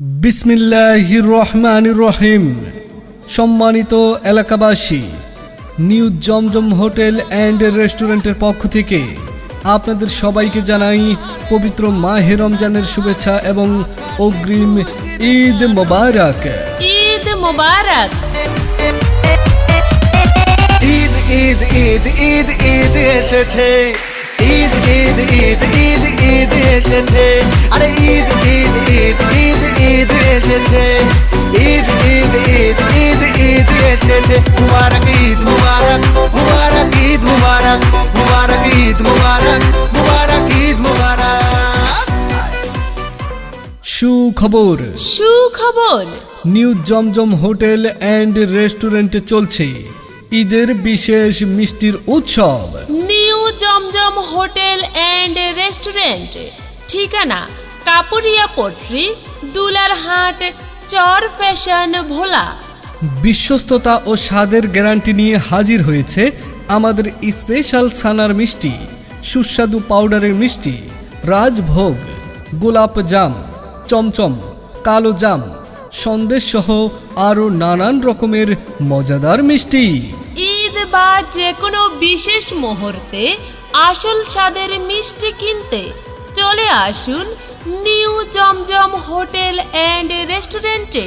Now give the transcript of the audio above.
বিসমিল্লাহির রহমান রহিম। সম্মানিত এলাকাবাসী নিউ জমজম হোটেল অ্যান্ড রেস্টুরেন্টের পক্ষ থেকে আপনাদের সবাইকে জানাই পবিত্র মাহে রমজানের শুভেচ্ছা এবং অগ্রিম ঈদ মোবারক। ঈদ মোবারক। ঈদ ঈদ ঈদ ঈদ ঈদ এসেছে। ঈদ ঈদ ঈদ ঈদ ঈদ এসেছে। আরে ঈদ ঈদ ঈদ ঈদ ঈদ এসেছে ঈদ ঈদ ঈদ ঈদ ঈদ এসেছে মুবারক ঈদ মুবারক মুবারক ঈদ মুবারক মুবারক ঈদ মুবারক মুবারক ঈদ মুবারক। সুখবর। সুখবর। নিউ জমজম হোটেল অ্যান্ড রেস্টুরেন্টে চলছে। ঈদের বিশেষ মিষ্টির উৎসব। New Zamzam hotel and restaurant. ঠিকানা কাপুরিয়া পটরি দুলারহাট চর ফ্যাশন ভোলা। বিশ্বস্ততা ও স্বাদের গ্যারান্টি নিয়ে হাজির হয়েছে আমাদের স্পেশাল ছানার মিষ্টি সুস্বাদু পাউডারের মিষ্টি রাজভোগ গোলাপ জাম চমচম কালো জাম সন্দেশ সহ আরও নানান রকমের মজাদার মিষ্টি। ঈদ বা যে কোনো বিশেষ মুহূর্তে আসল স্বাদের মিষ্টি কিনতে চলে আসুন নিউ জমজম হোটেল অ্যান্ড রেস্টুরেন্টে।